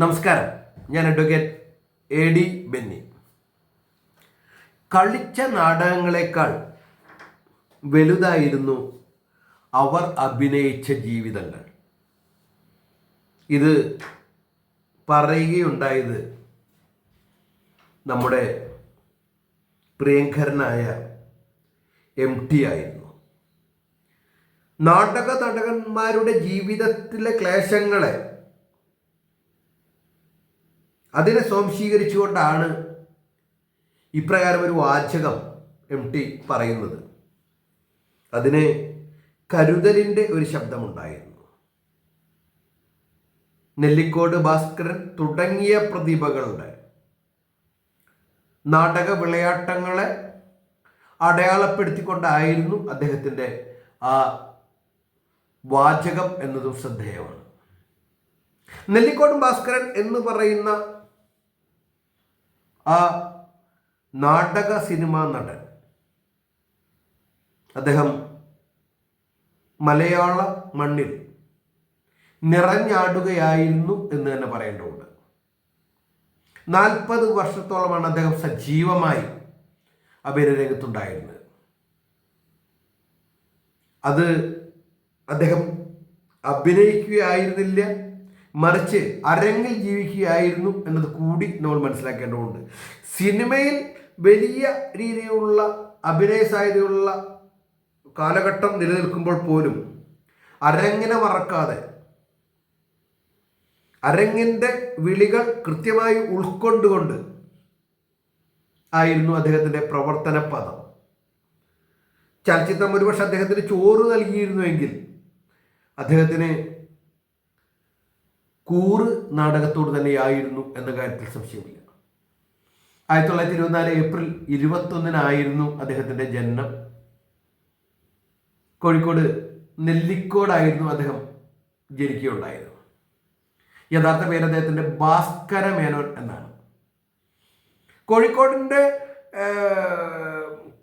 നമസ്കാരം. ഞാൻ advocate A D Benny. കളിച്ച നാടകങ്ങളെക്കാൾ വലുതായിരുന്നു അവർ അഭിനയിച്ച ജീവിതങ്ങൾ. ഇത് പറയുകയുണ്ടായത് നമ്മുടെ പ്രിയങ്കരനായ എം ടി ആയിരുന്നു. നാടക നടകന്മാരുടെ ജീവിതത്തിലെ ക്ലേശങ്ങളെ അതിനെ സ്വാംശീകരിച്ചുകൊണ്ടാണ് ഇപ്രകാരം ഒരു വാചകം എം ടി പറയുന്നത്. അതിന് കരുതലിന്റെ ഒരു ശബ്ദമുണ്ടായിരുന്നു. നെല്ലിക്കോട് ഭാസ്കരൻ തുടങ്ങിയ പ്രതിഭകളുടെ നാടക വിളയാട്ടങ്ങളെ അടയാളപ്പെടുത്തിക്കൊണ്ടായിരുന്നു അദ്ദേഹത്തിന്റെ ആ വാചകം എന്നതും ശ്രദ്ധേയമാണ്. നെല്ലിക്കോട് ഭാസ്കരൻ എന്ന് പറയുന്ന ആ നാടക സിനിമാ നടൻ. അദ്ദേഹം മലയാള മണ്ണിൽ നിറഞ്ഞാടുകയായിരുന്നു എന്ന് തന്നെ പറയേണ്ടതുണ്ട്. നാൽപ്പത് വർഷത്തോളമാണ് അദ്ദേഹം സജീവമായി അഭിനയ രംഗത്തുണ്ടായിരുന്നത് അത് അദ്ദേഹം അഭിനയിക്കുകയായിരുന്നില്ല മറിച്ച് അരങ്ങിൽ ജീവിക്കുകയായിരുന്നു എന്നത് കൂടി നമ്മൾ മനസ്സിലാക്കേണ്ടതുണ്ട്. സിനിമയിൽ വലിയ രീതിയിലുള്ള അഭിനയ സാധ്യതയുള്ള കാലഘട്ടം നിലനിൽക്കുമ്പോൾ പോലും അരങ്ങിനെ മറക്കാതെ അരങ്ങിന്റെ വിളികൾ കൃത്യമായി ഉൾക്കൊണ്ടുകൊണ്ട് ആയിരുന്നു അദ്ദേഹത്തിന്റെ പ്രവർത്തന പദം. ചലച്ചിത്രം ഒരുപക്ഷെ അദ്ദേഹത്തിന് ചോറ് നൽകിയിരുന്നുവെങ്കിൽ അദ്ദേഹത്തിന് കൂറ് നാടകത്തോട് തന്നെയായിരുന്നു എന്ന കാര്യത്തിൽ സംശയമില്ല. ആയിരത്തി തൊള്ളായിരത്തി ഇരുപത്തിനാല് ഏപ്രിൽ ഇരുപത്തൊന്നിനായിരുന്നു അദ്ദേഹത്തിന്റെ ജനനം. കോഴിക്കോട് നെല്ലിക്കോടായിരുന്നു അദ്ദേഹം ജനിക്കുകയുണ്ടായത്. യഥാർത്ഥ പേര് അദ്ദേഹത്തിന്റെ ഭാസ്കര മേനോൻ എന്നാണ്. കോഴിക്കോടിന്റെ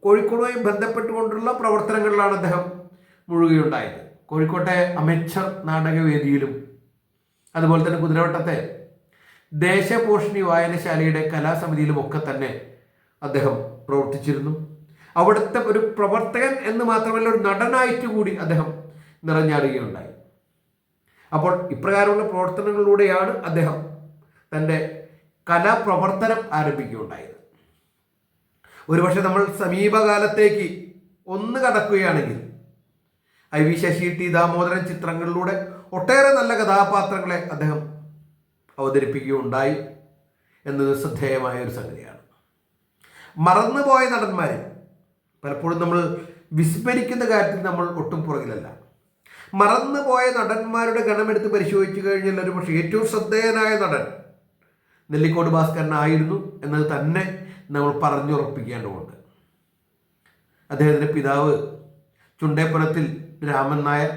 കോഴിക്കോടുമായി ബന്ധപ്പെട്ടുകൊണ്ടുള്ള പ്രവർത്തനങ്ങളിലാണ് അദ്ദേഹം മുഴുകുകയുണ്ടായത് കോഴിക്കോട്ടെ അമേച്ചർ നാടകവേദിയിലും അതുപോലെ തന്നെ കുതിരവട്ടത്തെ ദേശപോഷണി വായനശാലയുടെ കലാസമിതിയിലും ഒക്കെ തന്നെ അദ്ദേഹം പ്രവർത്തിച്ചിരുന്നു. അവിടുത്തെ ഒരു പ്രവർത്തകൻ എന്ന് മാത്രമല്ല ഒരു നടനായിട്ട് കൂടി അദ്ദേഹം നിറഞ്ഞാടുകയുണ്ടായി. അപ്പോൾ ഇപ്രകാരമുള്ള പ്രവർത്തനങ്ങളിലൂടെയാണ് അദ്ദേഹം തന്റെ കലാപ്രവർത്തനം ആരംഭിക്കുകയുണ്ടായത്. ഒരുപക്ഷെ നമ്മൾ സമീപകാലത്തേക്ക് ഒന്ന് കടക്കുകയാണെങ്കിൽ I V Sasi T Damodaran ചിത്രങ്ങളിലൂടെ ഒട്ടേറെ നല്ല കഥാപാത്രങ്ങളെ അദ്ദേഹം അവതരിപ്പിക്കുകയുണ്ടായി എന്നത് ശ്രദ്ധേയമായ ഒരു സംഗതിയാണ്. മറന്നുപോയ നടന്മാരെ പലപ്പോഴും നമ്മൾ വിസ്മരിക്കുന്ന കാര്യത്തിൽ നമ്മൾ ഒട്ടും പുറകിലല്ല. മറന്നുപോയ നടന്മാരുടെ ഗണമെടുത്ത് പരിശോധിച്ചു കഴിഞ്ഞാൽ ഒരു പക്ഷേ ഏറ്റവും ശ്രദ്ധേയനായ നടൻ നെല്ലിക്കോട് ഭാസ്കരനായിരുന്നു എന്നത് തന്നെ നമ്മൾ പറഞ്ഞുറപ്പിക്കേണ്ടതുണ്ട്. അദ്ദേഹത്തിന്റെ പിതാവ് ചുണ്ടേപ്പുറത്തിൽ രാമൻ നായർ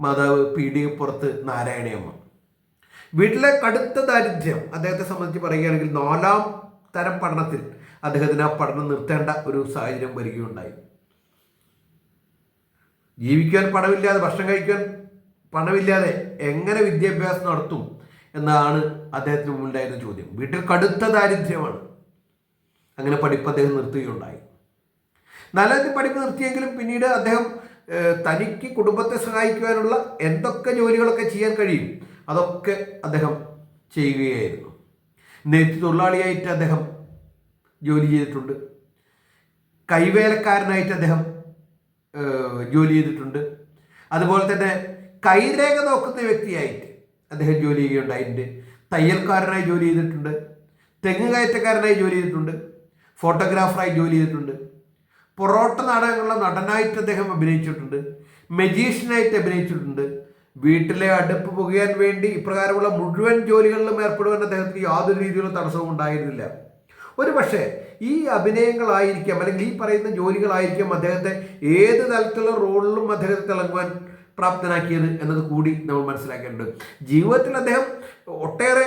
മാതാവ് പുറത്ത് നാരായണിയമ്മ. വീട്ടിലെ കടുത്ത ദാരിദ്ര്യം അദ്ദേഹത്തെ സംബന്ധിച്ച് പറയുകയാണെങ്കിൽ നാലാം തരം പഠനത്തിൽ അദ്ദേഹത്തിന് ആ പഠനം നിർത്തേണ്ട ഒരു സാഹചര്യം വരികയുണ്ടായി. ജീവിക്കാൻ പണമില്ലാതെ ഭക്ഷണം കഴിക്കാൻ പണമില്ലാതെ എങ്ങനെ വിദ്യാഭ്യാസം നടത്തും എന്നതാണ് അദ്ദേഹത്തിന് മുമ്പുണ്ടായിരുന്ന ചോദ്യം. വീട്ടിൽ കടുത്ത ദാരിദ്ര്യമാണ്. അങ്ങനെ പഠിപ്പ് അദ്ദേഹം നിർത്തുകയുണ്ടായി. നാലാമത്തെ പഠിപ്പ് നിർത്തിയെങ്കിലും പിന്നീട് അദ്ദേഹം തനിക്ക് കുടുംബത്തെ സഹായിക്കുവാനുള്ള എന്തൊക്കെ ജോലികളൊക്കെ ചെയ്യാൻ കഴിയും? അതൊക്കെ അദ്ദേഹം ചെയ്യുകയായിരുന്നു. നെയ്ത്ത് തൊഴിലാളിയായിട്ട് അദ്ദേഹം ജോലി ചെയ്തിട്ടുണ്ട്. കൈവേലക്കാരനായിട്ട് അദ്ദേഹം ജോലി ചെയ്തിട്ടുണ്ട്. അതുപോലെ തന്നെ കൈരേഖ നോക്കുന്ന വ്യക്തിയായിട്ട് അദ്ദേഹം ജോലി ചെയ്യുകയുണ്ടായിട്ടുണ്ട് തയ്യൽക്കാരനായി ജോലി ചെയ്തിട്ടുണ്ട്. തെങ്ങ് കയറ്റക്കാരനായി ജോലി ചെയ്തിട്ടുണ്ട്. ഫോട്ടോഗ്രാഫറായി ജോലി ചെയ്തിട്ടുണ്ട്. പൊറോട്ട നാടകങ്ങളിലെ നടനായിട്ട് അദ്ദേഹം അഭിനയിച്ചിട്ടുണ്ട് മെജീഷ്യനായിട്ട് അഭിനയിച്ചിട്ടുണ്ട്. വീട്ടിലെ അടുപ്പ് പുകയാൻ വേണ്ടി ഇപ്രകാരമുള്ള മുഴുവൻ ജോലികളിലും ഏർപ്പെടുവാൻ അദ്ദേഹത്തിന് യാതൊരു രീതിയിലുള്ള തടസ്സവും ഉണ്ടായിരുന്നില്ല. ഒരു പക്ഷേ ഈ അഭിനയങ്ങളായിരിക്കാം അല്ലെങ്കിൽ ഈ പറയുന്ന ജോലികളായിരിക്കാം അദ്ദേഹത്തെ ഏത് തലത്തിലുള്ള റോളിലും അദ്ദേഹത്തെ തിളങ്ങുവാൻ പ്രാപ്തനാക്കിയത് എന്നത് കൂടി നമ്മൾ മനസ്സിലാക്കേണ്ടത് ജീവിതത്തിൽ അദ്ദേഹം ഒട്ടേറെ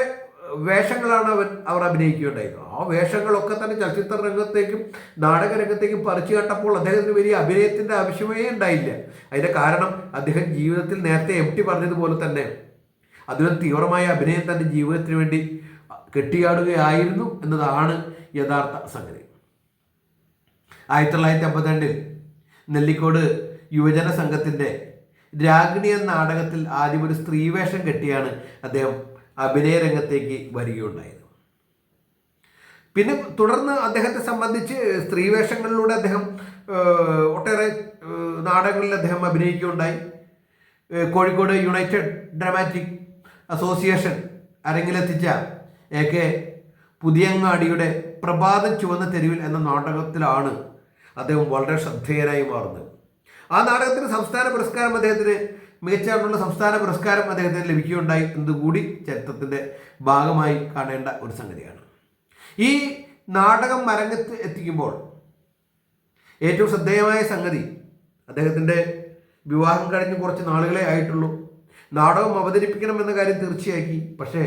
വേഷങ്ങളാണ് അവൻ അവർ അഭിനയിക്കുകയുണ്ടായത് ആ വേഷങ്ങളൊക്കെ തന്നെ ചലച്ചിത്ര രംഗത്തേക്കും നാടകരംഗത്തേക്കും പറിച്ചു കേട്ടപ്പോൾ അദ്ദേഹത്തിന് വലിയ അഭിനയത്തിന്റെ ആവശ്യമേ ഉണ്ടായില്ല. അതിന്റെ കാരണം അദ്ദേഹം ജീവിതത്തിൽ നേരത്തെ എം ടി പറഞ്ഞതുപോലെ തന്നെ അതിലും തീവ്രമായ അഭിനയം തന്റെ ജീവിതത്തിന് വേണ്ടി കെട്ടിയാടുകയായിരുന്നു എന്നതാണ് യഥാർത്ഥ സംഗതി. ആയിരത്തി തൊള്ളായിരത്തി അമ്പത്തിരണ്ടിൽ നെല്ലിക്കോട് യുവജന സംഘത്തിന്റെ രാഗിണി എന്ന നാടകത്തിൽ ആദ്യം ഒരു സ്ത്രീവേഷം കെട്ടിയാണ് അദ്ദേഹം അഭിനയ രംഗത്തേക്ക് വരികയുണ്ടായത്. പിന്നെ തുടർന്ന് അദ്ദേഹത്തെ സംബന്ധിച്ച് സ്ത്രീവേഷങ്ങളിലൂടെ അദ്ദേഹം ഒട്ടേറെ നാടകങ്ങളിൽ അദ്ദേഹം അഭിനയിക്കുകയുണ്ടായി. കോഴിക്കോട് യുണൈറ്റഡ് ഡ്രാമാറ്റിക് അസോസിയേഷൻ അരങ്ങിലെത്തിച്ച എ കെ പുതിയങ്ങാടിയുടെ പ്രഭാതം ചുവന്ന തെരുവിൽ എന്ന നാടകത്തിലാണ് അദ്ദേഹം വളരെ ശ്രദ്ധേയനായി മാറുന്നത്. ആ നാടകത്തിന് സംസ്ഥാന പുരസ്കാരം അദ്ദേഹത്തിന് മികച്ചായിട്ടുള്ള സംസ്ഥാന പുരസ്കാരം അദ്ദേഹത്തിന് ലഭിക്കുകയുണ്ടായി. എന്നതുകൂടി ചരിത്രത്തിന്റെ ഭാഗമായി കാണേണ്ട ഒരു സംഗതിയാണ്. ഈ നാടകം മരങ്ങത്ത് എത്തിക്കുമ്പോൾ ഏറ്റവും ശ്രദ്ധേയമായ സംഗതി അദ്ദേഹത്തിന്റെ വിവാഹം കഴിഞ്ഞ് കുറച്ച് നാളുകളെ ആയിട്ടുള്ളൂ. നാടകം അവതരിപ്പിക്കണം എന്ന കാര്യം തീർച്ചയാക്കി. പക്ഷേ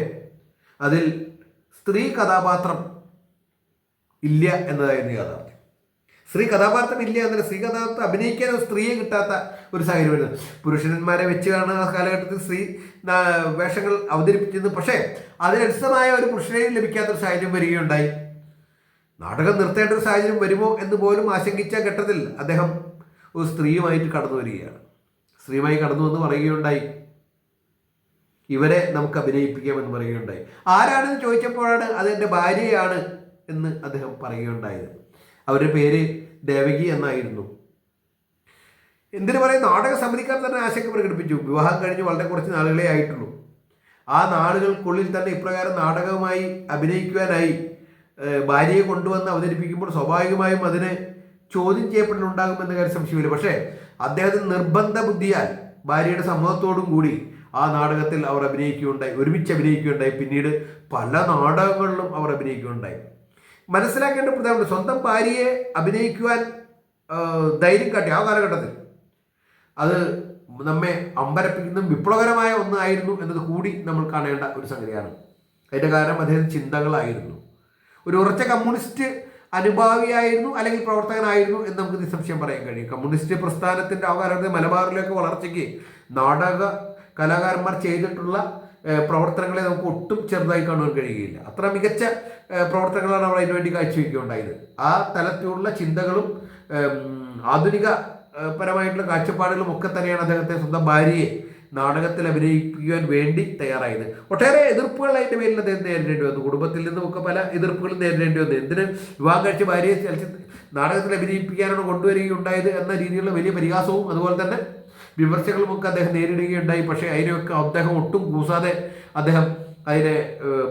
അതിൽ സ്ത്രീ കഥാപാത്രം ഇല്ല എന്നതായിരുന്നു യാഥാർത്ഥ്യം. സ്ത്രീ കഥാപാത്രം ഇല്ല എന്നല്ല. സ്ത്രീ കഥാപാത്രം അഭിനയിക്കാൻ സ്ത്രീയെ കിട്ടാത്ത ഒരു സാഹചര്യം വരുന്നത് പുരുഷന്മാരെ വെച്ചാണ് ആ കാലഘട്ടത്തിൽ സ്ത്രീ വേഷങ്ങൾ അവതരിപ്പിച്ചിരുന്നു. പക്ഷേ അതിനനുസൃതമായ ഒരു പുരുഷനെയും ലഭിക്കാത്ത ഒരു സാഹചര്യം വരികയുണ്ടായി. നാടകം നിർത്തേണ്ട ഒരു സാഹചര്യം വരുമോ എന്ന് പോലും ആശങ്കിച്ച ഘട്ടത്തിൽ അദ്ദേഹം ഒരു സ്ത്രീയുമായിട്ട് കടന്നു വരികയാണ്. സ്ത്രീയുമായി കടന്നു വന്ന് പറയുകയുണ്ടായി. ഇവരെ നമുക്ക് അഭിനയിപ്പിക്കാമെന്ന് പറയുകയുണ്ടായി. ആരാണെന്ന് ചോദിച്ചപ്പോഴാണ് അത് എന്റെ ഭാര്യയാണ് എന്ന് അദ്ദേഹം പറയുകയുണ്ടായത്. അവരുടെ പേര് ദേവകി എന്നായിരുന്നു. എന്തിനു പറയും നാടക സമിതിക്കാർ തന്നെ ആശങ്ക പ്രകടിപ്പിച്ചു. വിവാഹം കഴിഞ്ഞ് വളരെ കുറച്ച് നാളുകളെ ആയിട്ടുള്ളൂ. ആ നാളുകൾക്കുള്ളിൽ തന്നെ ഇപ്രകാരം നാടകമായി അഭിനയിക്കുവാനായി ഭാര്യയെ കൊണ്ടുവന്ന് അവതരിപ്പിക്കുമ്പോൾ സ്വാഭാവികമായും അതിന് ചോദ്യം ചെയ്യപ്പെടലുണ്ടാകുമെന്ന കാര്യം സംശയമില്ല. പക്ഷേ അദ്ദേഹത്തിന് നിർബന്ധ ബുദ്ധിയാൽ ഭാര്യയുടെ സമ്മതത്തോടും കൂടി ആ നാടകത്തിൽ അവർ അഭിനയിക്കുകയുണ്ടായി. ഒരുമിച്ച് അഭിനയിക്കുകയുണ്ടായി. പിന്നീട് പല നാടകങ്ങളിലും അവർ അഭിനയിക്കുകയുണ്ടായി. മനസ്സിലാക്കേണ്ട പ്രധാനപ്പെട്ട സ്വന്തം ഭാര്യയെ അഭിനയിക്കുവാൻ ധൈര്യം കാട്ടി ആ കാലഘട്ടത്തിൽ. അത് നമ്മെ അമ്പരപ്പിക്കുന്ന വിപ്ലവകരമായ ഒന്നായിരുന്നു എന്നത് കൂടി നമ്മൾ കാണേണ്ട ഒരു സംഗതിയാണ്. അതിന്റെ കാരണം അദ്ദേഹം ചിന്തകളായിരുന്നു. ഒരു ഉറച്ച കമ്മ്യൂണിസ്റ്റ് അനുഭാവിയായിരുന്നു അല്ലെങ്കിൽ പ്രവർത്തകനായിരുന്നു എന്ന് നമുക്ക് നിസ്സംശയം പറയാൻ കഴിയും. കമ്മ്യൂണിസ്റ്റ് പ്രസ്ഥാനത്തിന്റെ ആ കാലഘട്ടത്തിൽ മലബാറിലേക്ക് വളർച്ചയ്ക്ക് നാടക കലാകാരന്മാർ ചെയ്തിട്ടുള്ള പ്രവർത്തനങ്ങളെ നമുക്ക് ഒട്ടും ചെറുതായി കാണുവാൻ കഴിയുകയില്ല. അത്ര മികച്ച പ്രവർത്തനങ്ങളാണ് അവർ അതിനുവേണ്ടി കാഴ്ചവെക്കുകയുണ്ടായത്. ആ തലത്തിലുള്ള ചിന്തകളും ആധുനിക പരമായിട്ടുള്ള കാഴ്ചപ്പാടുകളും ഒക്കെ തന്നെയാണ് അദ്ദേഹത്തെ സ്വന്തം ഭാര്യയെ നാടകത്തിൽ അഭിനയിപ്പിക്കുവാൻ വേണ്ടി തയ്യാറായത്. ഒട്ടേറെ എതിർപ്പുകൾ അതിന്റെ പേരിൽ അദ്ദേഹം നേരിടേണ്ടി വന്നു. കുടുംബത്തിൽ നിന്നുമൊക്കെ പല എതിർപ്പുകളും നേരിടേണ്ടി വന്നു. എന്തിന് വിവാഹം കഴിച്ച ഭാര്യയെ ചലച്ചിത്ര നാടകത്തിൽ അഭിനയിപ്പിക്കാനാണ് കൊണ്ടുവരികയുണ്ടായത് എന്ന രീതിയിലുള്ള വലിയ പരിഹാസവും അതുപോലെ തന്നെ വിമർശകളും ഒക്കെ അദ്ദേഹം നേരിടുകയുണ്ടായി. പക്ഷേ അതിനെയൊക്കെ അദ്ദേഹം ഒട്ടും കൂസാതെ അദ്ദേഹം അതിനെ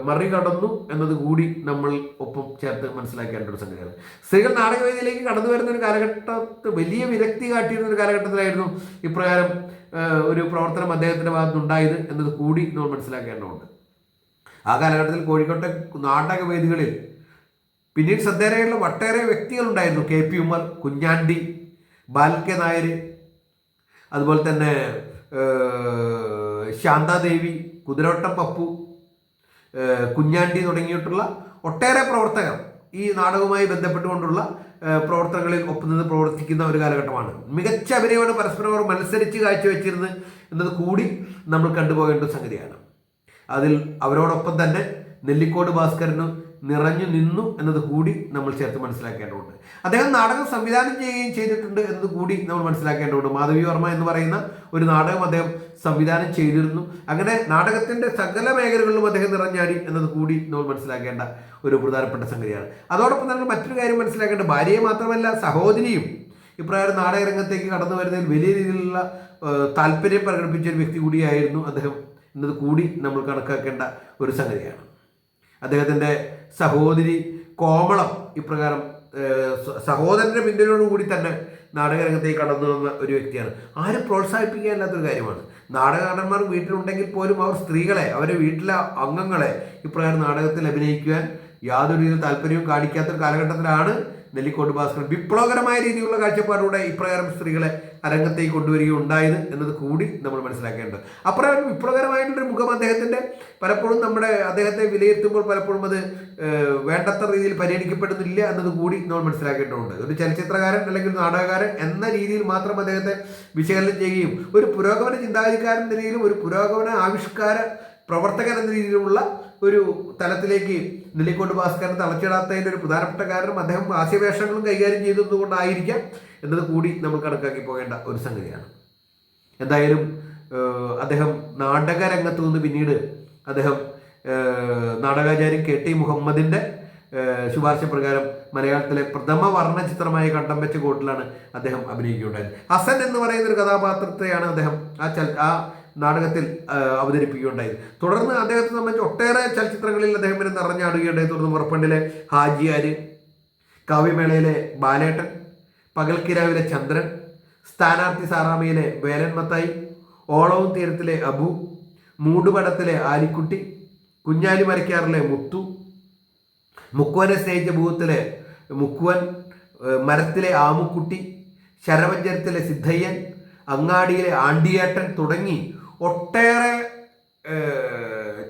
മറികടന്നു എന്നത് കൂടി നമ്മൾ ഒപ്പം ചേർത്ത് മനസ്സിലാക്കേണ്ട ഒരു സംഗതിയാണ്. സ്ത്രീകൾ നാടകവേദിയിലേക്ക് കടന്നു വരുന്ന ഒരു കാലഘട്ടത്ത് വലിയ വിരക്തി കാട്ടിയിരുന്ന ഒരു കാലഘട്ടത്തിലായിരുന്നു ഇപ്രകാരം ഒരു പ്രവർത്തനം അദ്ദേഹത്തിന്റെ ഭാഗത്തുണ്ടായത് എന്നത് കൂടി നമ്മൾ മനസ്സിലാക്കേണ്ടതുണ്ട്. ആ കാലഘട്ടത്തിൽ കോഴിക്കോട്ടെ നാടകവേദികളിൽ പിന്നീട് ശ്രദ്ധേയരായുള്ള ഒട്ടേറെ വ്യക്തികളുണ്ടായിരുന്നു. കെ പി ഉമ്മർ കുഞ്ഞാണ്ടി ബാൽക്കെ നായർ അതുപോലെ തന്നെ ശാന്താദേവി കുതിരോട്ടം പപ്പു കുഞ്ഞാണ്ടി തുടങ്ങിയിട്ടുള്ള ഒട്ടേറെ പ്രവർത്തകർ ഈ നാടകവുമായി ബന്ധപ്പെട്ടുകൊണ്ടുള്ള പ്രവർത്തനങ്ങളിൽ ഒപ്പുനിന്ന് പ്രവർത്തിക്കുന്ന ഒരു കാലഘട്ടമാണ്. മികച്ച അഭിനയമാണ് പരസ്പരം അവർ മത്സരിച്ച് കാഴ്ചവെച്ചിരുന്നത് എന്നത് കൂടി നമ്മൾ കണ്ടുപോകേണ്ട സംഗതിയാണ്. അതിൽ അവരോടൊപ്പം തന്നെ നെല്ലിക്കോട് ഭാസ്കരന് നിറഞ്ഞു നിന്നു എന്നത് കൂടി നമ്മൾ ചേർത്ത് മനസ്സിലാക്കേണ്ടതുണ്ട്. അദ്ദേഹം നാടകം സംവിധാനം ചെയ്യുകയും ചെയ്തിട്ടുണ്ട് എന്നത് കൂടി നമ്മൾ മനസ്സിലാക്കേണ്ടതുണ്ട്. മാധവി വർമ്മ എന്ന് പറയുന്ന ഒരു നാടകം അദ്ദേഹം സംവിധാനം ചെയ്തിരുന്നു. അങ്ങനെ നാടകത്തിന്റെ സകല മേഖലകളിലും അദ്ദേഹം നിറഞ്ഞാടി എന്നത് കൂടി നമ്മൾ മനസ്സിലാക്കേണ്ട ഒരു പ്രധാനപ്പെട്ട സംഗതിയാണ്. അതോടൊപ്പം തന്നെ മറ്റൊരു കാര്യം മനസ്സിലാക്കേണ്ട ഭാര്യയെ മാത്രമല്ല സഹോദരിയും. ഇപ്രകാരം നാടകരംഗത്തേക്ക് കടന്നു വരുന്നതിൽ വലിയ രീതിയിലുള്ള താല്പര്യം പ്രകടിപ്പിച്ച ഒരു വ്യക്തി കൂടിയായിരുന്നു അദ്ദേഹം. എന്നത് കൂടി നമ്മൾ കണക്കാക്കേണ്ട ഒരു സംഗതിയാണ്. അദ്ദേഹത്തിന്റെ സഹോദരി കോമളം ഇപ്രകാരം സഹോദരന്റെ പിന്തുണയോടുകൂടി തന്നെ നാടകരംഗത്തേക്ക് കടന്നു വന്ന ഒരു വ്യക്തിയാണ്. ആരും പ്രോത്സാഹിപ്പിക്കാനില്ലാത്തൊരു കാര്യമാണ്. നാടകകാരന്മാർ വീട്ടിലുണ്ടെങ്കിൽ പോലും അവർ സ്ത്രീകളെ അവരെ വീട്ടിലെ അംഗങ്ങളെ ഇപ്രകാരം നാടകത്തിൽ അഭിനയിക്കുവാൻ യാതൊരു രീതിയിൽ താല്പര്യവും കാണിക്കാത്തൊരു കാലഘട്ടത്തിലാണ് നെല്ലിക്കോട്ട് ഭാസ്കരൻ. വിപ്ലവകരമായ രീതിയിലുള്ള കാഴ്ചപ്പാടിലൂടെ ഇപ്രകാരം സ്ത്രീകളെ അരങ്ങത്തേക്ക് കൊണ്ടുവരികയുണ്ടായത് എന്നത് കൂടി നമ്മൾ മനസ്സിലാക്കേണ്ടത്. അപ്രകാരം വിപ്ലവകരമായിട്ടുള്ളൊരു മുഖം അദ്ദേഹത്തിന്റെ പലപ്പോഴും നമ്മുടെ അദ്ദേഹത്തെ വിലയിരുത്തുമ്പോൾ പലപ്പോഴും അത് വേണ്ടത്ര രീതിയിൽ പരിഗണിക്കപ്പെടുന്നില്ല എന്നത് കൂടി നമ്മൾ മനസ്സിലാക്കേണ്ടതുണ്ട്. ഒരു ചലച്ചിത്രകാരൻ അല്ലെങ്കിൽ നാടകകാരൻ എന്ന രീതിയിൽ മാത്രം അദ്ദേഹത്തെ വിശകലനം ചെയ്യുകയും ഒരു പുരോഗമന ചിന്താഗതിക്കാരൻ എന്ന രീതിയിലും ഒരു പുരോഗമന ആവിഷ്കാര പ്രവർത്തകൻ എന്ന രീതിയിലുള്ള ഒരു തലത്തിലേക്ക് നെല്ലിക്കോട്ട് ഭാസ്കരൻ തളച്ചിടാത്തതിന്റെ ഒരു പ്രധാനപ്പെട്ട കാരണം അദ്ദേഹം ഹാസ്യവേഷങ്ങളും കൈകാര്യം ചെയ്തതുകൊണ്ടായിരിക്കാം എന്നത് കൂടി നമ്മൾ കണക്കാക്കി പോകേണ്ട ഒരു സംഗതിയാണ്. എന്തായാലും അദ്ദേഹം നാടക രംഗത്ത് നിന്ന് പിന്നീട് അദ്ദേഹം നാടകാചാര്യൻ കെ ടി മുഹമ്മദിന്റെ ഏഹ്, ശുപാർശ പ്രകാരം മലയാളത്തിലെ പ്രഥമ വർണ ചിത്രമായ കണ്ടം വെച്ച കോട്ടിലാണ് അദ്ദേഹം അഭിനയിക്കുകയുണ്ടായത്. ഹസൻ എന്ന് പറയുന്ന ഒരു കഥാപാത്രത്തെയാണ് അദ്ദേഹം ആ ചൽ ആ നാടകത്തിൽ അവതരിപ്പിക്കുകയുണ്ടായത്. തുടർന്ന് അദ്ദേഹത്തെ സംബന്ധിച്ച് ഒട്ടേറെ ചലച്ചിത്രങ്ങളിൽ അദ്ദേഹം പിന്നെ നിറഞ്ഞാടുകയുണ്ടായി തുടർന്ന് മുറപ്പണ്ടിലെ ഹാജിയാര് കാവ്യമേളയിലെ ബാലേട്ടൻ പകൽക്കിരാവിലെ ചന്ദ്രൻ സ്ഥാനാർത്ഥി സാറാമയിലെ വേലൻ മത്തായി ഓളവും തീരത്തിലെ അബു മൂടുപടത്തിലെ ആലിക്കുട്ടി കുഞ്ഞാലി മരക്കാറിലെ മുത്തു മുക്കുവനെ സ്നേഹിച്ച ഭൂത്തിലെ മുക്കുവൻ മരത്തിലെ ആമുക്കുട്ടി ശരവഞ്ചരത്തിലെ സിദ്ധയ്യൻ അങ്ങാടിയിലെ ആണ്ടിയേട്ടൻ തുടങ്ങി ഒട്ടേറെ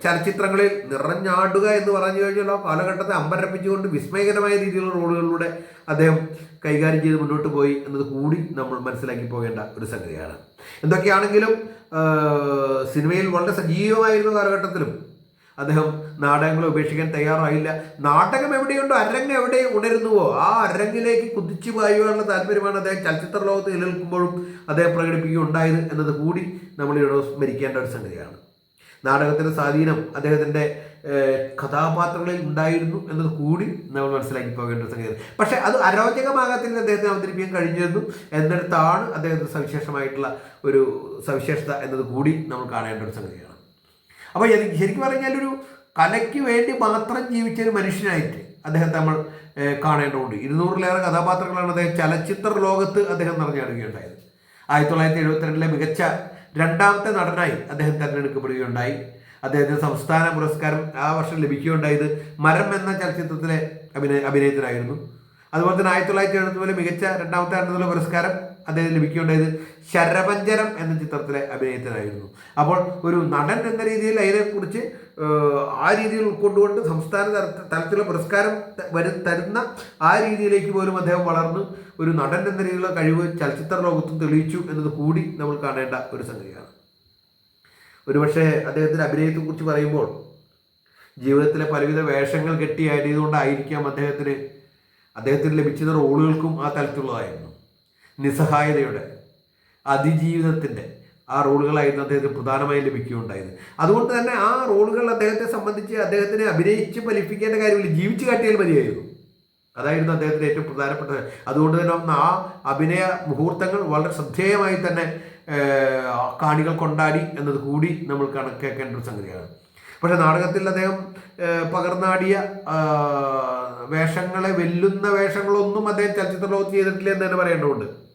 ചലച്ചിത്രങ്ങളിൽ നിറഞ്ഞാടുക എന്ന് പറഞ്ഞു കഴിഞ്ഞാൽ കാലഘട്ടത്തെ അമ്പരപ്പിച്ചുകൊണ്ട് വിസ്മയകരമായ രീതിയിലുള്ള റോളുകളിലൂടെ അദ്ദേഹം കൈകാര്യം ചെയ്ത് മുന്നോട്ട് പോയി എന്നത് കൂടി നമ്മൾ മനസ്സിലാക്കി പോകേണ്ട ഒരു സംഗതിയാണ്. എന്തൊക്കെയാണെങ്കിലും സിനിമയിൽ വളരെ സജീവമായിരുന്ന കാലഘട്ടത്തിലും അദ്ദേഹം നാടകങ്ങളെ ഉപേക്ഷിക്കാൻ തയ്യാറായില്ല. നാടകം എവിടെയുണ്ടോ? അരങ്ങ് എവിടെ ഉണരുന്നുവോ? ആ അരങ്ങിലേക്ക് കുതിച്ചു പായുവാനുള്ള താല്പര്യമാണ് അദ്ദേഹം ചലച്ചിത്ര ലോകത്ത് നിലനിൽക്കുമ്പോഴും അദ്ദേഹം പ്രകടിപ്പിക്കുകയുണ്ടായത് എന്നത് കൂടി നമ്മളിവിടെ സ്മരിക്കേണ്ട ഒരു സംഗതിയാണ്. നാടകത്തിന്റെ സ്വാധീനം അദ്ദേഹത്തിന്റെ കഥാപാത്രങ്ങളിൽ ഉണ്ടായിരുന്നു എന്നത് കൂടി നമ്മൾ മനസ്സിലാക്കി പോകേണ്ട സംഗതിയാണ്. പക്ഷേ അത് അരോചകമാകാത്തിൽ അദ്ദേഹത്തെ അവതരിപ്പിക്കാൻ കഴിഞ്ഞിരുന്നു എന്നിടത്താണ് അദ്ദേഹത്തിന് സവിശേഷമായിട്ടുള്ള ഒരു സവിശേഷത എന്നത് കൂടി നമ്മൾ കാണേണ്ട ഒരു സംഗതിയാണ്. അപ്പോൾ ശരിക്കും പറഞ്ഞാൽ ഒരു കലയ്ക്ക് വേണ്ടി മാത്രം ജീവിച്ച ഒരു മനുഷ്യനായിട്ട് അദ്ദേഹത്തെ നമ്മൾ കാണേണ്ടതുണ്ട്. ഇരുന്നൂറിലേറെ കഥാപാത്രങ്ങളാണ് അദ്ദേഹം ചലച്ചിത്ര ലോകത്ത് അദ്ദേഹം നിറഞ്ഞാടുകയുണ്ടായത് ആയിരത്തി തൊള്ളായിരത്തി എഴുപത്തിരണ്ടിലെ മികച്ച രണ്ടാമത്തെ നടനായി അദ്ദേഹം തിരഞ്ഞെടുക്കപ്പെടുകയുണ്ടായി. അദ്ദേഹത്തിന് സംസ്ഥാന പുരസ്കാരം ആ വർഷം ലഭിക്കുകയുണ്ടായത് മരം എന്ന ചലച്ചിത്രത്തിലെ അഭിനയ അഭിനയത്തിനായിരുന്നു അതുപോലെ തന്നെ ആയിരത്തി തൊള്ളായിരത്തി എഴുപത്തി മികച്ച രണ്ടാമത്തെ നടനുള്ള പുരസ്കാരം അദ്ദേഹത്തിന് ലഭിക്കുകയുണ്ടായത് ശരപഞ്ചരം എന്ന ചിത്രത്തിലെ അഭിനയത്തിനായിരുന്നു. അപ്പോൾ ഒരു നടൻ എന്ന രീതിയിൽ അതിനെക്കുറിച്ച് ആ രീതിയിൽ ഉൾക്കൊണ്ടുകൊണ്ട് സംസ്ഥാന തലത്തിലുള്ള പുരസ്കാരം വരു തരുന്ന ആ രീതിയിലേക്ക് പോലും അദ്ദേഹം വളർന്ന് ഒരു നടൻ എന്ന രീതിയിലുള്ള കഴിവ് ചലച്ചിത്ര ലോകത്തും തെളിയിച്ചു എന്നത് കൂടി നമ്മൾ കാണേണ്ട ഒരു സംഗതിയാണ്. ഒരുപക്ഷെ അദ്ദേഹത്തിന്റെ അഭിനയത്തെക്കുറിച്ച് പറയുമ്പോൾ ജീവിതത്തിലെ പലവിധ വേഷങ്ങൾ കെട്ടിയായതുകൊണ്ടായിരിക്കാം അദ്ദേഹത്തിന് അദ്ദേഹത്തിന് ലഭിച്ചിരുന്ന റോളുകൾക്കും ആ തലത്തിലുള്ളതായിരുന്നു. നിസ്സഹായതയുടെ അതിജീവിതത്തിന്റെ ആ റോളുകളായിരുന്നു അദ്ദേഹത്തിന് പ്രധാനമായും ലഭിക്കുകയുണ്ടായത്. അതുകൊണ്ട് തന്നെ ആ റോളുകൾ അദ്ദേഹത്തെ സംബന്ധിച്ച് അദ്ദേഹത്തിനെ അഭിനയിച്ച് ഫലിപ്പിക്കേണ്ട കാര്യമില്ല. ജീവിച്ചു കാട്ടിയാൽ മതിയായിരുന്നു. അതായിരുന്നു അദ്ദേഹത്തിന് ഏറ്റവും പ്രധാനപ്പെട്ടത് അതുകൊണ്ട് തന്നെ ആ അഭിനയ മുഹൂർത്തങ്ങൾ വളരെ ശ്രദ്ധേയമായി തന്നെ കാണികൾ കൊണ്ടാടി എന്നത് കൂടി നമ്മൾ കണക്കേക്കേണ്ട ഒരു സംഗതിയാണ്. പക്ഷേ നാടകത്തിൽ അദ്ദേഹം പകർന്നാടിയ വേഷങ്ങളെ വെല്ലുന്ന വേഷങ്ങളൊന്നും അദ്ദേഹം ചലച്ചിത്ര ലോകത്ത് ചെയ്തിട്ടില്ല എന്ന് തന്നെ പറയേണ്ടതുണ്ട്.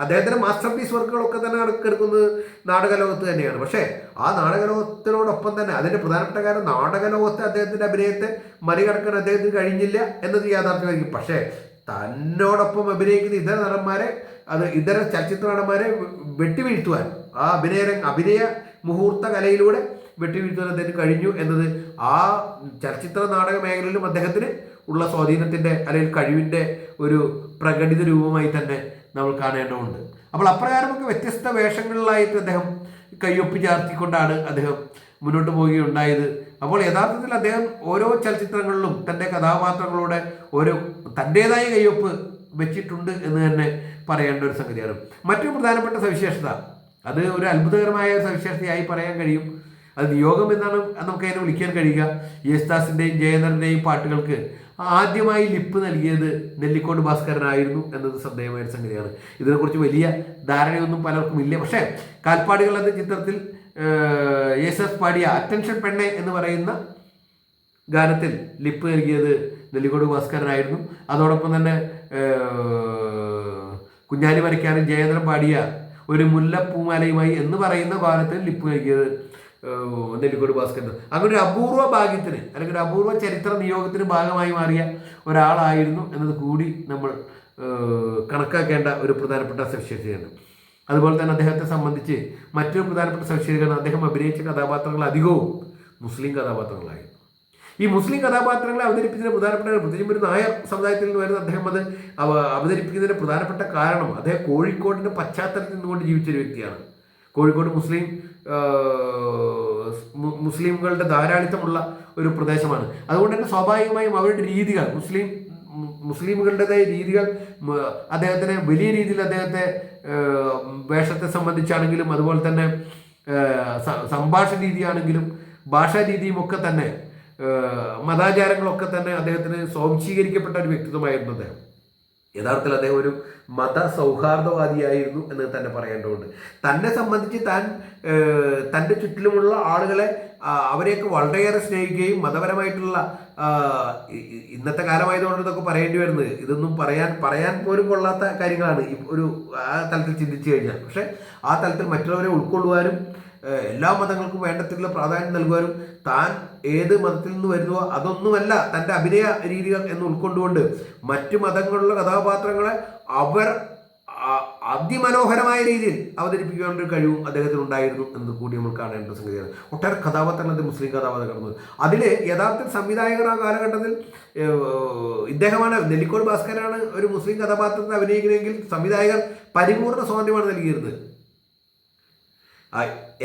അദ്ദേഹത്തിന്റെ മാസ്റ്റർ പീസ് വർക്കുകളൊക്കെ തന്നെ എടുക്കുന്നത് നാടകലോകത്ത് തന്നെയാണ്. പക്ഷേ ആ നാടകലോകത്തിനോടൊപ്പം തന്നെ അതിന്റെ പ്രധാനപ്പെട്ട കാര്യം നാടകലോകത്തെ അദ്ദേഹത്തിന്റെ അഭിനയത്തെ മറികടക്കാൻ അദ്ദേഹത്തിന് കഴിഞ്ഞില്ല എന്നത് യാഥാർത്ഥ്യമായിരിക്കും. പക്ഷേ തന്നോടൊപ്പം അഭിനയിക്കുന്ന ഇതര നടന്മാരെ അത് ഇതര ചലച്ചിത്ര നടന്മാരെ വെട്ടിവീഴ്ത്തുവാൻ ആ അഭിനയ അഭിനയ മുഹൂർത്ത കലയിലൂടെ വെട്ടിവീഴ്ത്തുവാൻ അദ്ദേഹത്തിന് കഴിഞ്ഞു എന്നത് ആ ചലച്ചിത്ര നാടക മേഖലയിലും അദ്ദേഹത്തിന് ഉള്ള സ്വാധീനത്തിന്റെ അല്ലെങ്കിൽ കഴിവിന്റെ ഒരു പ്രകടിത രൂപമായി തന്നെ നമ്മൾ കാണേണ്ടതുണ്ട്. അപ്പോൾ അപ്രകാരമൊക്കെ വ്യത്യസ്ത വേഷങ്ങളിലായിട്ട് അദ്ദേഹം കയ്യൊപ്പ് ചാർത്തിക്കൊണ്ടാണ് അദ്ദേഹം മുന്നോട്ട് പോവുകയുണ്ടായത്. അപ്പോൾ യഥാർത്ഥത്തിൽ അദ്ദേഹം ഓരോ ചലച്ചിത്രങ്ങളിലും തന്റെ കഥാപാത്രങ്ങളുടെ ഒരു തന്റേതായ കയ്യൊപ്പ് വെച്ചിട്ടുണ്ട് എന്ന് തന്നെ പറയേണ്ട ഒരു സംഗതിയാണ്. മറ്റൊരു പ്രധാനപ്പെട്ട സവിശേഷത അത് ഒരു അത്ഭുതകരമായ സവിശേഷതയായി പറയാൻ കഴിയും. അത് നിയോഗം എന്നാണ് നമുക്ക് അതിനെ വിളിക്കാൻ കഴിയുക. യേശുദാസിന്റെയും ജയനന്ദന്റെയും പാട്ടുകൾക്ക് ആദ്യമായി ലിപ്പ് നൽകിയത് നെല്ലിക്കോട് ഭാസ്കരനായിരുന്നു എന്നത് ശ്രദ്ധേയമായ ഒരു സംഗതിയാണ്. ഇതിനെക്കുറിച്ച് വലിയ ധാരണയൊന്നും പലർക്കും ഇല്ല. പക്ഷേ കാൽപ്പാടുകൾ എന്ന ചിത്രത്തിൽ ഏഹ്, യേശുദാസ് പാടിയ അറ്റൻഷൻ പെണ്ണെ എന്ന് പറയുന്ന ഗാനത്തിൽ ലിപ്പ് നൽകിയത് നെല്ലിക്കോട് ഭാസ്കരനായിരുന്നു. അതോടൊപ്പം തന്നെ കുഞ്ഞാലി വരയ്ക്കാനും ജയേന്ദ്രൻ പാടിയ ഒരു മുല്ലപ്പൂമാലയുമായി എന്ന് പറയുന്ന ഗാനത്തിൽ ലിപ്പ് നൽകിയത് നെല്ലിക്കോട് ഭാസ്കരൻ അങ്ങനെ ഒരു അപൂർവ ഭാഗ്യത്തിന് അല്ലെങ്കിൽ ഒരു അപൂർവ ചരിത്ര നിയോഗത്തിന് ഭാഗമായി മാറിയ ഒരാളായിരുന്നു എന്നത് കൂടി നമ്മൾ കണക്കാക്കേണ്ട ഒരു പ്രധാനപ്പെട്ട സവിശേഷതയാണ്. അതുപോലെ തന്നെ അദ്ദേഹത്തെ സംബന്ധിച്ച് മറ്റൊരു പ്രധാനപ്പെട്ട സവിശേഷതയാണ് അദ്ദേഹം അഭിനയിച്ച കഥാപാത്രങ്ങൾ അധികവും മുസ്ലിം കഥാപാത്രങ്ങളായിരുന്നു ഈ മുസ്ലിം കഥാപാത്രങ്ങളെ അവതരിപ്പിച്ചതിന് പ്രധാനപ്പെട്ട പ്രത്യേകിച്ചും ഒരു നായർ സമുദായത്തിൽ നിന്ന് വരുന്ന അദ്ദേഹം അത് അവ അവതരിപ്പിക്കുന്നതിന് പ്രധാനപ്പെട്ട കാരണം അദ്ദേഹം കോഴിക്കോടിന്റെ പശ്ചാത്തലത്തിൽ നിന്നുകൊണ്ട് ജീവിച്ചൊരു വ്യക്തിയാണ്. കോഴിക്കോട് മുസ്ലിം മുസ്ലിംകളുടെ ധാരാളിത്തമുള്ള ഒരു പ്രദേശമാണ്. അതുകൊണ്ട് തന്നെ സ്വാഭാവികമായും അവരുടെ രീതികൾ മുസ്ലിം മുസ്ലിമുകളുടേതായ രീതികൾ അദ്ദേഹത്തിന് വലിയ രീതിയിൽ അദ്ദേഹത്തെ വേഷത്തെ സംബന്ധിച്ചാണെങ്കിലും അതുപോലെ തന്നെ സംഭാഷണ രീതിയാണെങ്കിലും ഭാഷാ രീതിയും ഒക്കെ തന്നെ മതാചാരങ്ങളൊക്കെ തന്നെ അദ്ദേഹത്തിന് സ്വാംശീകരിക്കപ്പെട്ട ഒരു വ്യക്തിത്വമായിരുന്നു അദ്ദേഹം. യഥാർത്ഥത്തിൽ അദ്ദേഹം ഒരു മത സൗഹാർദ്ദവാദിയായിരുന്നു എന്ന് തന്നെ പറയേണ്ടതുണ്ട്. തന്നെ സംബന്ധിച്ച് താൻ തന്റെ ചുറ്റിലുമുള്ള ആളുകളെ അവരെയൊക്കെ വളരെയേറെ സ്നേഹിക്കുകയും മതപരമായിട്ടുള്ള ഇന്നത്തെ കാലമായതുകൊണ്ട് ഇതൊക്കെ പറയേണ്ടി വരുന്നത്. ഇതൊന്നും പറയാൻ പറയാൻ പോലും കൊള്ളാത്ത കാര്യങ്ങളാണ് ഒരു ആ തലത്തിൽ ചിന്തിച്ചു കഴിഞ്ഞാൽ. പക്ഷേ ആ തലത്തിൽ മറ്റുള്ളവരെ ഉൾക്കൊള്ളുവാനും എല്ലാ മതങ്ങൾക്കും വേണ്ടത്തിലുള്ള പ്രാധാന്യം നൽകുവാനും താൻ ഏത് മതത്തിൽ നിന്ന് വരുന്നുവോ അതൊന്നുമല്ല തന്റെ അഭിനയ രീതികൾ എന്ന് ഉൾക്കൊണ്ടുകൊണ്ട് മറ്റു മതങ്ങളിലുള്ള കഥാപാത്രങ്ങളെ അവർ അതിമനോഹരമായ രീതിയിൽ അവതരിപ്പിക്കാനുള്ള ഒരു കഴിവും അദ്ദേഹത്തിന് ഉണ്ടായിരുന്നു എന്ന് കൂടി നമ്മൾ കാണേണ്ട സംഗതിയാണ് ഒട്ടേറെ കഥാപാത്രങ്ങൾ മുസ്ലിം കഥാപാത്രം കടന്നത് അതിൽ യഥാർത്ഥത്തിൽ സംവിധായകർ ആ കാലഘട്ടത്തിൽ ഇദ്ദേഹമാണ് നെല്ലിക്കോട് ഭാസ്കരാണ് ഒരു മുസ്ലിം കഥാപാത്രത്തെ അഭിനയിക്കുന്നതെങ്കിൽ സംവിധായകർ പരിപൂർണ സ്വാതന്ത്ര്യമാണ് നൽകിയിരുന്നത്.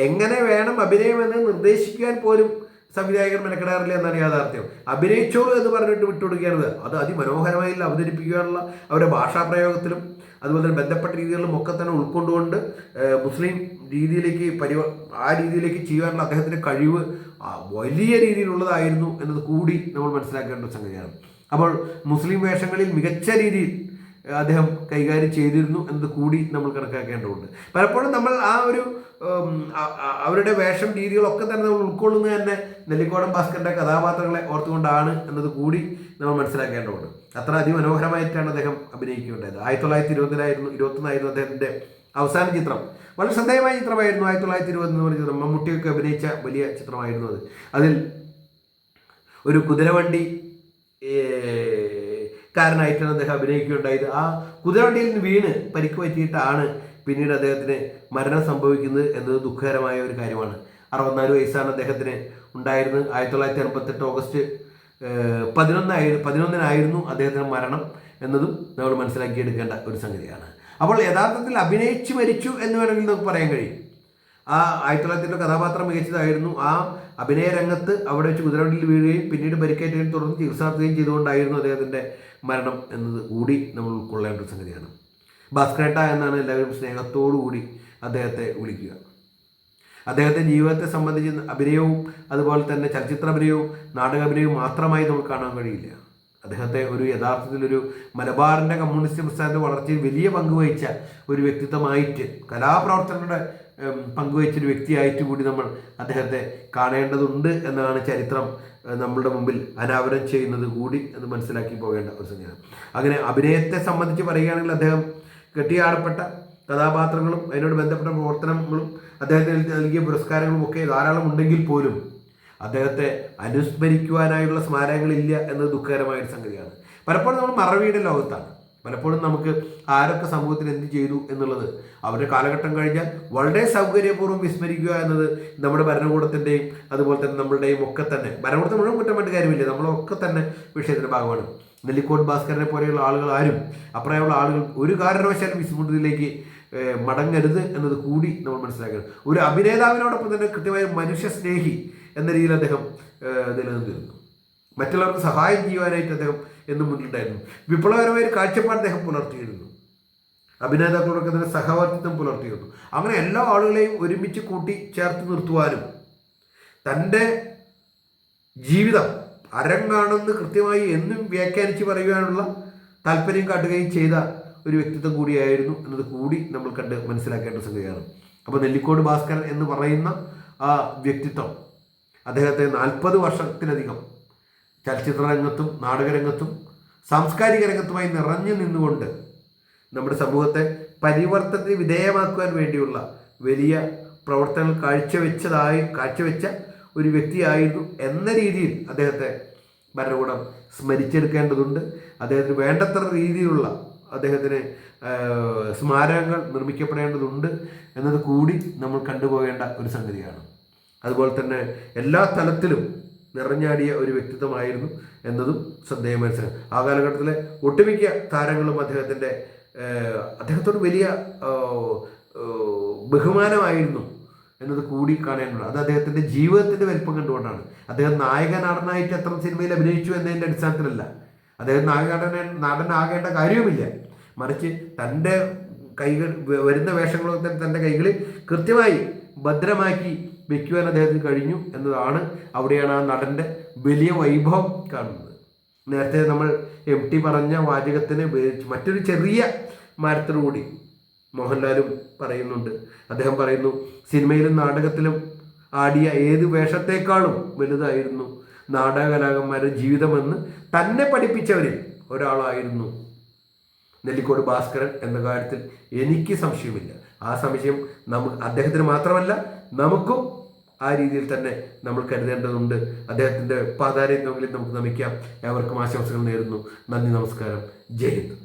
എങ്ങനെ വേണം അഭിനയം എന്ന് നിർദ്ദേശിക്കാൻ പോലും സംവിധായകർ മെനക്കെടാറില്ല എന്നാണ് യാഥാർത്ഥ്യം. അഭിനയിച്ചോളൂ എന്ന് പറഞ്ഞിട്ട് വിട്ടുകൊടുക്കുകയാണ് അത് അതിമനോഹരമായി അവതരിപ്പിക്കാനുള്ള അവരുടെ ഭാഷാപ്രയോഗത്തിലും അതുപോലെ തന്നെ ബന്ധപ്പെട്ട രീതികളിലും ഒക്കെ തന്നെ ഉൾക്കൊണ്ടുകൊണ്ട് മുസ്ലിം രീതിയിലേക്ക് പരിവ ആ രീതിയിലേക്ക് ചെയ്യാനുള്ള അദ്ദേഹത്തിന്റെ കഴിവ് വലിയ രീതിയിലുള്ളതായിരുന്നു എന്നത് കൂടി നമ്മൾ മനസ്സിലാക്കേണ്ട സംഗതിയാണ്. അപ്പോൾ മുസ്ലിം വേഷങ്ങളിൽ മികച്ച രീതിയിൽ അദ്ദേഹം കൈകാര്യം ചെയ്തിരുന്നു എന്നത് കൂടി നമ്മൾ കണക്കാക്കേണ്ടതുണ്ട്. പലപ്പോഴും നമ്മൾ ആ ഒരു അവരുടെ വേഷം രീതികളൊക്കെ തന്നെ നമ്മൾ ഉൾക്കൊള്ളുന്നത് തന്നെ നെല്ലിക്കോടൻ ഭാസ്കറിന്റെ കഥാപാത്രങ്ങളെ ഓർത്തുകൊണ്ടാണ് എന്നത് കൂടി നമ്മൾ മനസ്സിലാക്കേണ്ടതുണ്ട്. അത്ര അതിമനോഹരമായിട്ടാണ് അദ്ദേഹം അഭിനയിക്കുകയുണ്ടായത് ആയിരത്തി തൊള്ളായിരത്തി ഇരുപതിലായിരുന്നു ഇരുപത്തൊന്നായിരുന്നു അദ്ദേഹത്തിന്റെ അവസാന ചിത്രം. വളരെ ശ്രദ്ധേയമായ ചിത്രമായിരുന്നു ആയിരത്തി തൊള്ളായിരത്തി ഇരുപത് എന്ന് പറഞ്ഞ ചിത്രം. മമ്മൂട്ടിയൊക്കെ അഭിനയിച്ച വലിയ ചിത്രമായിരുന്നു അത്. അതിൽ ഒരു കുതിരവണ്ടി കാരനായിട്ടാണ് അദ്ദേഹം അഭിനയിക്കുകയുണ്ടായത്. ആ കുതിരവണ്ടിയിൽ നിന്ന് വീണ് പരിക്ക് പറ്റിയിട്ടാണ് പിന്നീട് അദ്ദേഹത്തിന് മരണം സംഭവിക്കുന്നത് എന്നത് ദുഃഖകരമായ ഒരു കാര്യമാണ്. അറുപത്തിനാല് വയസ്സാണ് അദ്ദേഹത്തിന് ഉണ്ടായിരുന്നത്. ആയിരത്തി തൊള്ളായിരത്തി അറുപത്തെട്ട് ഓഗസ്റ്റ് പതിനൊന്നായിരുന്നു പതിനൊന്നിനായിരുന്നു അദ്ദേഹത്തിന്റെ മരണം എന്നതും നമ്മൾ മനസ്സിലാക്കിയെടുക്കേണ്ട ഒരു സംഗതിയാണ്. അപ്പോൾ യഥാർത്ഥത്തിൽ അഭിനയിച്ചു മരിച്ചു എന്ന് വേണമെങ്കിൽ നമുക്ക് പറയാൻ കഴിയും. ആ ആയിരത്തി തൊള്ളായിരത്തിന്റെ കഥാപാത്രം മികച്ചതായിരുന്നു. ആ അഭിനയ രംഗത്ത് അവിടെ വെച്ച് കുതിരവണ്ടിയിൽ വീഴുകയും പിന്നീട് പരിക്കേറ്റതിനെ തുടർന്ന് ചികിത്സ നടത്തുകയും ചെയ്തുകൊണ്ടായിരുന്നു അദ്ദേഹത്തിന്റെ മരണം എന്നത് കൂടി നമ്മൾ ഉൾക്കൊള്ളേണ്ട ഒരു സംഗതിയാണ്. ഭാസ്കരേട്ട എന്നാണ് എല്ലാവരും സ്നേഹത്തോടു കൂടി അദ്ദേഹത്തെ വിളിക്കുക. അദ്ദേഹത്തെ ജീവിതത്തെ സംബന്ധിച്ച് അഭിനയവും അതുപോലെ തന്നെ ചലച്ചിത്ര അഭിനയവും നാടക അഭിനയവും മാത്രമായി നമുക്ക് കാണാൻ കഴിയില്ല. അദ്ദേഹത്തെ ഒരു യഥാർത്ഥത്തിൽ ഒരു മലബാറിന്റെ കമ്മ്യൂണിസ്റ്റ് പ്രസ്ഥാനത്തെ വളർച്ചയിൽ വലിയ പങ്കുവഹിച്ച ഒരു വ്യക്തിത്വമായിട്ട് കലാപ്രവർത്തനങ്ങളുടെ പങ്കുവഹിച്ചൊരു വ്യക്തിയായിട്ട് കൂടി നമ്മൾ അദ്ദേഹത്തെ കാണേണ്ടതുണ്ട് എന്നാണ് ചരിത്രം നമ്മളുടെ മുമ്പിൽ അനാവരണം ചെയ്യുന്നത് കൂടി എന്ന് മനസ്സിലാക്കി പോകേണ്ട ഒരു സംഗതിയാണ്. അങ്ങനെ അഭിനയത്തെ സംബന്ധിച്ച് പറയുകയാണെങ്കിൽ അദ്ദേഹം കെട്ടിയാടപ്പെട്ട കഥാപാത്രങ്ങളും അതിനോട് ബന്ധപ്പെട്ട പ്രവർത്തനങ്ങളും അദ്ദേഹത്തിന് നൽകിയ പുരസ്കാരങ്ങളും ഒക്കെ ധാരാളം ഉണ്ടെങ്കിൽ പോലും അദ്ദേഹത്തെ അനുസ്മരിക്കുവാനായുള്ള സ്മാരകങ്ങളില്ല എന്നത് ദുഃഖകരമായ ഒരു സംഗതിയാണ്. പലപ്പോഴും നമ്മൾ മറവിയുടെ ലോകത്താണ്. പലപ്പോഴും നമുക്ക് ആരൊക്കെ സമൂഹത്തിൽ എന്ത് ചെയ്തു എന്നുള്ളത് അവരുടെ കാലഘട്ടം കഴിഞ്ഞാൽ വളരെ സൗകര്യപൂർവം വിസ്മരിക്കുക എന്നത് നമ്മുടെ ഭരണകൂടത്തിന്റെയും അതുപോലെ തന്നെ നമ്മളുടെയും ഒക്കെ തന്നെ ഭരണകൂടത്തെ മുഴുവൻ കുറ്റം വേണ്ട കാര്യമില്ല. നമ്മളൊക്കെ തന്നെ വിഷയത്തിന്റെ ഭാഗമാണ്. നെല്ലിക്കോട് ഭാസ്കരനെ പോലെയുള്ള ആളുകൾ ആരും അപ്രായമുള്ള ആളുകൾ ഒരു കാരണവശാലും വിസ്മൃതിയിലേക്ക് മടങ്ങരുത് എന്നത് കൂടി നമ്മൾ മനസ്സിലാക്കണം. ഒരു അഭിനേതാവിനോടൊപ്പം തന്നെ കൃത്യമായ മനുഷ്യ സ്നേഹി എന്ന രീതിയിൽ അദ്ദേഹം നിലനിന്നിരുന്നു. മറ്റുള്ളവർക്ക് സഹായം ചെയ്യുവാനായിട്ട് അദ്ദേഹം എന്നും മുന്നിലുണ്ടായിരുന്നു. വിപ്ലവകരമായ ഒരു കാഴ്ചപ്പാട് അദ്ദേഹം പുലർത്തിയിരുന്നു. അഭിനേതാക്കളോടൊക്കെ തന്നെ സഹവർത്തിത്വം പുലർത്തിയിരുന്നു. അങ്ങനെ എല്ലാ ആളുകളെയും ഒരുമിച്ച് കൂട്ടി ചേർത്ത് നിർത്തുവാനും തന്റെ ജീവിതം അരങ്ങാണെന്ന് കൃത്യമായി എന്നും വ്യാഖ്യാനിച്ച് പറയുവാനുള്ള താല്പര്യം കാട്ടുകയും ചെയ്ത ഒരു വ്യക്തിത്വം കൂടിയായിരുന്നു എന്നത് കൂടി നമ്മൾ കണ്ട് മനസ്സിലാക്കേണ്ട സംഗതിയാണ്. അപ്പോൾ നെല്ലിക്കോട് ഭാസ്കരൻ എന്ന് പറയുന്ന ആ വ്യക്തിത്വം അദ്ദേഹത്തെ നാൽപ്പത് വർഷത്തിലധികം ചലച്ചിത്ര രംഗത്തും നാടകരംഗത്തും സാംസ്കാരിക രംഗത്തുമായി നിറഞ്ഞു നിന്നുകൊണ്ട് നമ്മുടെ സമൂഹത്തെ പരിവർത്തനത്തിന് വിധേയമാക്കുവാൻ വേണ്ടിയുള്ള വലിയ പ്രവർത്തനങ്ങൾ കാഴ്ചവെച്ചതായി കാഴ്ചവെച്ച ഒരു വ്യക്തിയായിരുന്നു എന്ന രീതിയിൽ അദ്ദേഹത്തെ ഭരണകൂടം സ്മരിച്ചെടുക്കേണ്ടതുണ്ട്. അദ്ദേഹത്തിന് വേണ്ടത്ര രീതിയിലുള്ള അദ്ദേഹത്തിന് സ്മാരകങ്ങൾ നിർമ്മിക്കപ്പെടേണ്ടതുണ്ട്. എന്നത് കൂടി നമ്മൾ കണ്ടുപോകേണ്ട ഒരു സംഗതിയാണ്. അതുപോലെ തന്നെ എല്ലാ തലത്തിലും നിറഞ്ഞാടിയ ഒരു വ്യക്തിത്വമായിരുന്നു എന്നതും ശ്രദ്ധേയം മനസ്സിലാണ് ആ കാലഘട്ടത്തിലെ ഒട്ടുമിക്ക താരങ്ങളും അദ്ദേഹത്തിന്റെ അദ്ദേഹത്തോട് വലിയ ബഹുമാനമായിരുന്നു എന്നത് കൂടി കാണേണ്ടത് അത് അദ്ദേഹത്തിന്റെ ജീവിതത്തിന്റെ വലിപ്പം കണ്ടുകൊണ്ടാണ്. അദ്ദേഹം നായക നടനായിട്ട് എത്ര സിനിമയിൽ അഭിനയിച്ചു എന്നതിന്റെ അടിസ്ഥാനത്തിലല്ല. അദ്ദേഹം നാടൻ നടനാകേണ്ട കാര്യവുമില്ല. മറിച്ച് തന്റെ കൈകൾ വരുന്ന വേഷങ്ങളൊക്കെ തന്റെ കൈകളിൽ കൃത്യമായി ഭദ്രമാക്കി വെക്കുവാൻ അദ്ദേഹത്തിന് കഴിഞ്ഞു എന്നതാണ് അവിടെയാണ് ആ നടന്റെ വലിയ വൈഭവം കാണുന്നത്. നേരത്തെ നമ്മൾ എം ടി പറഞ്ഞ വാചകത്തിന് മറ്റൊരു ചെറിയ മരത്തിലൂടി മോഹൻലാലും പറയുന്നുണ്ട്. അദ്ദേഹം പറയുന്നു സിനിമയിലും നാടകത്തിലും ആടിയ ഏത് വേഷത്തെക്കാളും വലുതായിരുന്നു നാടകകലാകന്മാരുടെ ജീവിതമെന്ന് തന്നെ പഠിപ്പിച്ചവരിൽ ഒരാളായിരുന്നു നെല്ലിക്കോട് ഭാസ്കരൻ എന്ന കാര്യത്തിൽ എനിക്ക് സംശയമില്ല. ആ സംശയം നമുക്ക് അദ്ദേഹത്തിന് മാത്രമല്ല നമുക്കും ആ രീതിയിൽ തന്നെ നമ്മൾ കരുതേണ്ടതുണ്ട്. അദ്ദേഹത്തിന്റെ പാതാരെങ്കിലും നമുക്ക് നമിക്കാം. ഏവർക്കും ആശംസകൾ നേരുന്നു. നന്ദി നമസ്കാരം. ജയ് ഹിന്ദ്.